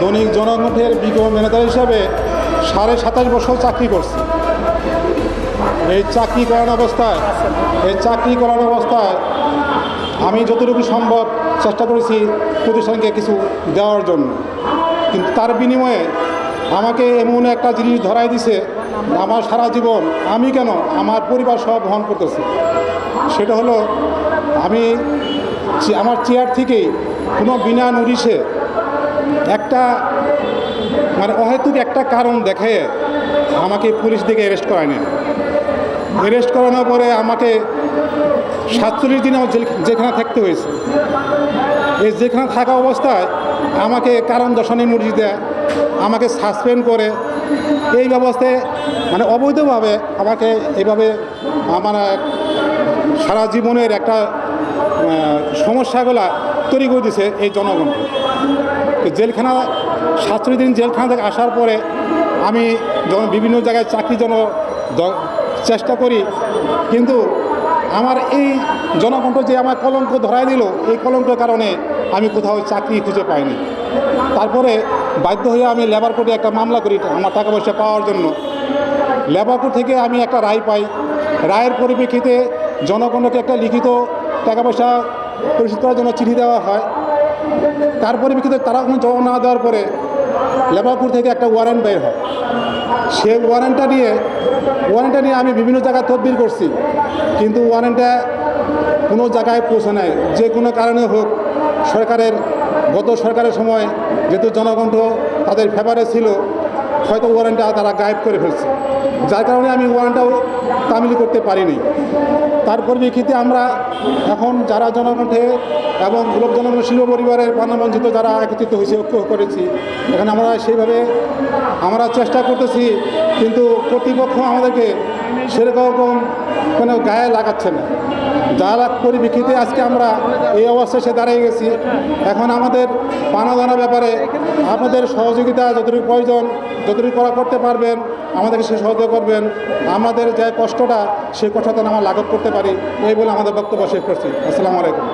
দৈনিক জনগণের বিজ্ঞ ম্যানেজার হিসাবে সাড়ে সাতাশ বছর চাকরি করছি। এই চাকরি করার অবস্থায়, এই চাকরি করার অবস্থায় আমি যতটুকু সম্ভব চেষ্টা করেছি প্রতিষ্ঠানকে কিছু দেওয়ার জন্য। কিন্তু তার বিনিময়ে আমাকে এমন একটা জিনিস ধরাই দিছে, আমার সারা জীবন আমি কেন আমার পরিবার সব বহন করতেছি? সেটা হলো, আমি আমার চেয়ার থেকেই কোনো বিনা নোটিশে একটা মানে অহেতুক একটা কারণ দেখে আমাকে পুলিশ দিকে অ্যারেস্ট করায় নেয় অ্যারেস্ট করানোর পরে আমাকে সাতচল্লিশ দিন আমার জেলখানা থাকতে হয়েছে। এই যেখানে থাকা অবস্থায় আমাকে কারণ দর্শনের নোটিশ দেয়, আমাকে সাসপেন্ড করে। এই ব্যবস্থায় মানে অবৈধভাবে আমাকে এইভাবে আমার সারা জীবনের একটা সমস্যাগুলা তৈরি করে দিছে এই জনগণকে জেলখানা, সাতচল্লিশ দিন জেলখানা থেকে আসার পরে আমি যখন বিভিন্ন জায়গায় চাকরির জন্য চেষ্টা করি, কিন্তু আমার এই জনকণ্ঠ যে আমার কলঙ্ক ধরাই দিল, এই কলঙ্কের কারণে আমি কোথাও চাকরি খুঁজে পাইনি। তারপরে বাধ্য হয়ে আমি লেবার কোর্টে একটা মামলা করি, আমার টাকা পয়সা পাওয়ার জন্য। লেবার কোর্ট থেকে আমি একটা রায় পাই। রায়ের পরিপ্রেক্ষিতে জনগণকে একটা লিখিত টাকা পয়সা পরিশোধ করার জন্য চিঠি দেওয়া হয়। তার পরিপ্রেক্ষিতে তারা কোনো জবাব না দেওয়ার পরে লেবাপুর থেকে একটা ওয়ারেন্ট বের হয়। সেই ওয়ারেন্টটা নিয়ে ওয়ারেন্টটা নিয়ে আমি বিভিন্ন জায়গায় তদবির করছি, কিন্তু ওয়ারেন্টটা কোনো জায়গায় পৌঁছে নেয় যে কোনো কারণে হোক, সরকারের, গত সরকারের সময় যেহেতু জনকণ্ঠ তাদের ফেভারে ছিল হয়তো ওয়ারেন্টটা তারা গায়েব করে ফেলছে। যার কারণে আমি ওয়ারেন্টটাও তামিল করতে পারিনি। তার পরিপ্রেক্ষিতে আমরা এখন যারা জনকণ্ঠে এবং লোক জনগণ শিল্প পরিবারের প্রাণবঞ্চিত যারা একত্রিত হয়েছে, ঐক্য করেছি, এখানে আমরা সেইভাবে আমরা চেষ্টা করতেছি, কিন্তু কর্তৃপক্ষ আমাদেরকে সেরকম কোনো গায়ে লাগাচ্ছে না। যার পরিপ্রেক্ষিতে আজকে আমরা এই অবস্থায় সে দাঁড়িয়ে গেছি, এখন আমাদের পানা দানা ব্যাপারে আপনাদের সহযোগিতা যতটুকু প্রয়োজন যতটুকু করা করতে পারবেন, আমাদেরকে সে সহযোগ করবেন। আমাদের যে কষ্টটা, সেই কষ্টটা আমরা লাঘব করতে পারি, এই বলে আমাদের বক্তব্য শেষ করছি। আসসালামু আলাইকুম।